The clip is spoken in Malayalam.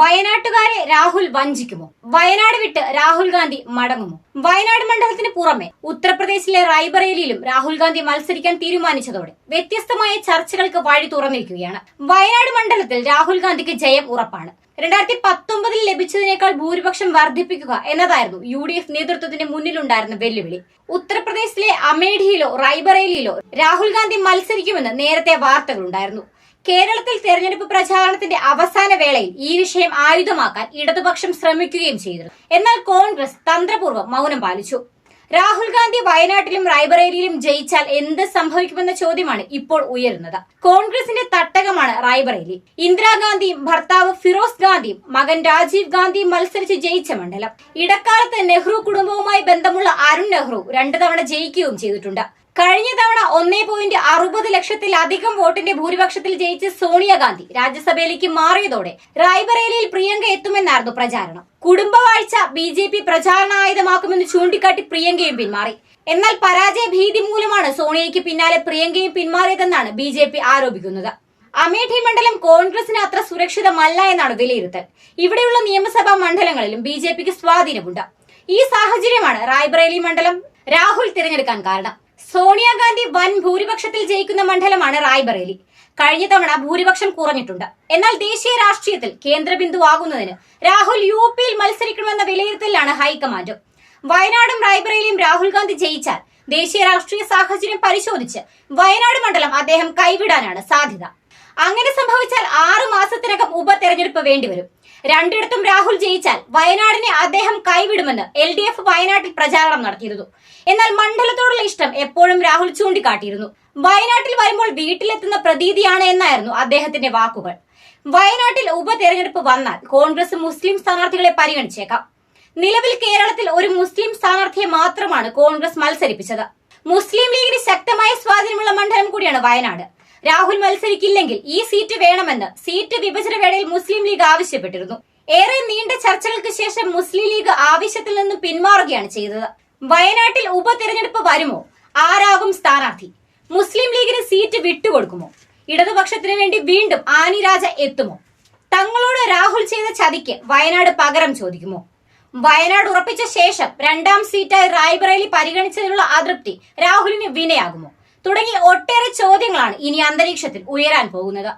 വയനാട്ടുകാരെ രാഹുൽ വഞ്ചിക്കുമോ? വയനാട് വിട്ട് രാഹുൽ ഗാന്ധി മടങ്ങുമോ? വയനാട് മണ്ഡലത്തിന് പുറമെ ഉത്തർപ്രദേശിലെ റായ്ബറേലിയിലും രാഹുൽ ഗാന്ധി മത്സരിക്കാൻ തീരുമാനിച്ചതോടെ വ്യത്യസ്തമായ ചർച്ചകൾക്ക് വഴി തുറന്നിരിക്കുകയാണ്. വയനാട് മണ്ഡലത്തിൽ രാഹുൽ ഗാന്ധിക്ക് ജയം ഉറപ്പാണ്. രണ്ടായിരത്തി പത്തൊമ്പതിൽ ലഭിച്ചതിനേക്കാൾ ഭൂരിപക്ഷം വർദ്ധിപ്പിക്കുക എന്നതായിരുന്നു യു ഡി എഫ് നേതൃത്വത്തിന് മുന്നിലുണ്ടായിരുന്ന വെല്ലുവിളി. ഉത്തർപ്രദേശിലെ അമേഠിയിലോ റായ്ബറേലിയിലോ രാഹുൽ ഗാന്ധി മത്സരിക്കുമെന്ന് നേരത്തെ വാർത്തകളുണ്ടായിരുന്നു. കേരളത്തിൽ തെരഞ്ഞെടുപ്പ് പ്രചാരണത്തിന്റെ അവസാന വേളയിൽ ഈ വിഷയം ആയുധമാക്കാൻ ഇടതുപക്ഷം ശ്രമിക്കുകയും ചെയ്തിരുന്നു. എന്നാൽ കോൺഗ്രസ് തന്ത്രപൂർവം മൗനം പാലിച്ചു. രാഹുൽ ഗാന്ധി വയനാട്ടിലും റായ്ബറേലിയിലും ജയിച്ചാൽ എന്ത് സംഭവിക്കുമെന്ന ചോദ്യമാണ് ഇപ്പോൾ ഉയരുന്നത്. കോൺഗ്രസിന്റെ തട്ടകമാണ് റായ്ബറേലി. ഇന്ദിരാഗാന്ധിയും ഭർത്താവ് ഫിറോസ് ഗാന്ധിയും മകൻ രാജീവ് ഗാന്ധിയും മത്സരിച്ച് ജയിച്ച മണ്ഡലം. ഇടക്കാലത്ത് നെഹ്റു കുടുംബവുമായി ബന്ധമുള്ള അരുൺ നെഹ്റു രണ്ടു തവണ ജയിക്കുകയും ചെയ്തിട്ടുണ്ട്. കഴിഞ്ഞ തവണ ഒന്നേ പോയിന്റ് അറുപത് ലക്ഷത്തിലധികം വോട്ടിന്റെ ഭൂരിപക്ഷത്തിൽ ജയിച്ച സോണിയാഗാന്ധി രാജ്യസഭയിലേക്ക് മാറിയതോടെ റായ്ബറേലിയിൽ പ്രിയങ്ക എത്തുമെന്നായിരുന്നു പ്രചാരണം. കുടുംബവാഴ്ച ബി ജെ പി പ്രചാരണ ആയുധമാക്കുമെന്ന് ചൂണ്ടിക്കാട്ടി പ്രിയങ്കയും പിന്മാറി. എന്നാൽ പരാജയ ഭീതി മൂലമാണ് സോണിയയ്ക്ക് പിന്നാലെ പ്രിയങ്കയും പിന്മാറിയതെന്നാണ് ബി ജെ പി ആരോപിക്കുന്നത്. അമേഠി മണ്ഡലം കോൺഗ്രസിന് അത്ര സുരക്ഷിതമല്ല എന്നാണ് വിലയിരുത്തൽ. ഇവിടെയുള്ള നിയമസഭാ മണ്ഡലങ്ങളിലും ബി ജെ പിക്ക് സ്വാധീനമുണ്ട്. ഈ സാഹചര്യമാണ് റായ്ബറേലി മണ്ഡലം രാഹുൽ തിരഞ്ഞെടുക്കാൻ കാരണം. സോണിയാഗാന്ധി വൻ ഭൂരിപക്ഷത്തിൽ ജയിക്കുന്ന മണ്ഡലമാണ് റായ്ബറേലി. കഴിഞ്ഞ തവണ ഭൂരിപക്ഷം കുറഞ്ഞിട്ടുണ്ട്. എന്നാൽ ദേശീയ രാഷ്ട്രീയത്തിൽ കേന്ദ്രബിന്ദുവാകുന്നതിന് രാഹുൽ യു പിയിൽ മത്സരിക്കണമെന്ന വിലയിരുത്തലാണ് ഹൈക്കമാൻഡ്. വയനാടും റായ്ബറേലിയും രാഹുൽ ഗാന്ധി ജയിച്ചാൽ ദേശീയ രാഷ്ട്രീയ സാഹചര്യം പരിശോധിച്ച് വയനാട് മണ്ഡലം അദ്ദേഹം കൈവിടാനാണ് സാധ്യത. അങ്ങനെ സംഭവിച്ചാൽ ആറു ഉപതെരഞ്ഞെടുപ്പ് വേണ്ടിവരും. രണ്ടിടത്തും രാഹുൽ ജയിച്ചാൽ വയനാടിനെ അദ്ദേഹം കൈവിടുമെന്ന് എൽ ഡി എഫ് വയനാട്ടിൽ പ്രചാരണം നടത്തിയിരുന്നു. എന്നാൽ മണ്ഡലത്തോടുള്ള ഇഷ്ടം എപ്പോഴും രാഹുൽ ചൂണ്ടിക്കാട്ടിയിരുന്നു. വയനാട്ടിൽ വരുമ്പോൾ വീട്ടിലെത്തുന്ന പ്രതീതിയാണ് എന്നായിരുന്നു അദ്ദേഹത്തിന്റെ വാക്കുകൾ. വയനാട്ടിൽ ഉപതെരഞ്ഞെടുപ്പ് വന്നാൽ കോൺഗ്രസ് മുസ്ലിം സ്ഥാനാർത്ഥികളെ പരിഗണിച്ചേക്കാം. നിലവിൽ കേരളത്തിൽ ഒരു മുസ്ലിം സ്ഥാനാർത്ഥിയെ മാത്രമാണ് കോൺഗ്രസ് മത്സരിപ്പിച്ചത്. മുസ്ലിം ലീഗിന് ശക്തമായ സ്വാധീനമുള്ള മണ്ഡലം കൂടിയാണ് വയനാട്. രാഹുൽ മത്സരിക്കില്ലെങ്കിൽ ഈ സീറ്റ് വേണമെന്ന് സീറ്റ് വിഭജന വേളയിൽ മുസ്ലിം ലീഗ് ആവശ്യപ്പെട്ടിരുന്നു. ഏറെ നീണ്ട ചർച്ചകൾക്ക് ശേഷം മുസ്ലിം ലീഗ് ആവശ്യത്തിൽ നിന്ന് പിന്മാറുകയാണ് ചെയ്തത്. വയനാട്ടിൽ ഉപതെരഞ്ഞെടുപ്പ് വരുമോ? ആരാകും സ്ഥാനാർത്ഥി? മുസ്ലിം ലീഗിന് സീറ്റ് വിട്ടുകൊടുക്കുമോ? ഇടതുപക്ഷത്തിന് വേണ്ടി വീണ്ടും ആനി രാജ എത്തുമോ? തങ്ങളോട് രാഹുൽ ചെയ്ത ചതിക്ക് വയനാട് പകരം ചോദിക്കുമോ? വയനാട് ഉറപ്പിച്ച ശേഷം രണ്ടാം സീറ്റായി റായ്ബറേലി പരിഗണിച്ചതിനുള്ള അതൃപ്തി രാഹുലിന് വിനയാകുമോ? തുടങ്ങി ഒട്ടേറെ ചോദ്യങ്ങളാണ് ഇനി അന്തരീക്ഷത്തിൽ ഉയരാൻ പോകുന്നത്.